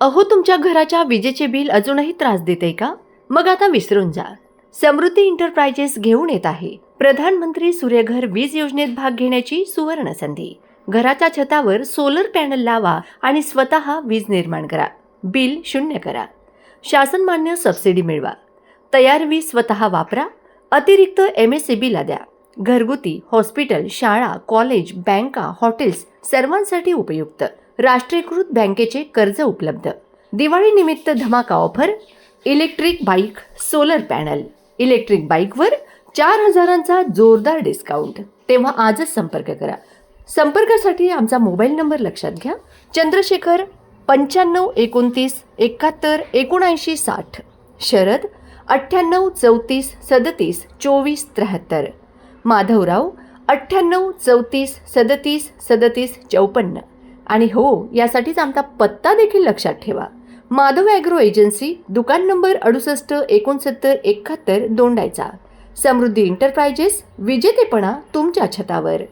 अहो तुमच्या घराच्या विजेचे बिल अजूनही त्रास देते का? मग आता विसरून जा. समृद्धी इंटरप्राइजेस घेऊन येत आहे. प्रधानमंत्री सूर्यघर वीज योजनेत भाग घेण्याची सुवर्ण संधी. घराच्या छतावर सोलर पॅनल लावा आणि स्वतः वीज निर्माण करा. बिल शून्य करा. शासन मान्य सबसिडी मिळवा. तयार वीज स्वतः वापरा. अतिरिक्त एम एस सी बीला द्या. घरगुती हॉस्पिटल शाळा कॉलेज बँका हॉटेल्स सर्वांसाठी उपयुक्त. राष्ट्रीयकृत बँकेचे कर्ज उपलब्ध. दिवाळीनिमित्त धमाका offer electric bike solar panel. Electric बाईकवर चार हजारांचा जोरदार डिस्काउंट तेव्हा आजच संपर्क करा. संपर्कासाठी आमचा मोबाईल नंबर लक्षात घ्या. चंद्रशेखर पंच्याण्णव एकोणतीस एकाहत्तर एकोणऐंशी साठ. शरद अठ्ठ्याण्णव चौतीस सदतीस चोवीस त्र्याहत्तर. माधवराव अठ्ठ्याण्णव चौतीस सदतीस सदतीस चौपन्न. आणि हो यासाठीच आमचा पत्ता देखील लक्षात ठेवा. माधव ॲग्रो एजन्सी दुकान नंबर अडुसष्ट एकोणसत्तर एकाहत्तर दोंडायचा समृद्धी इंटरप्राइजेस विजेतेपणा तुमच्या छतावर.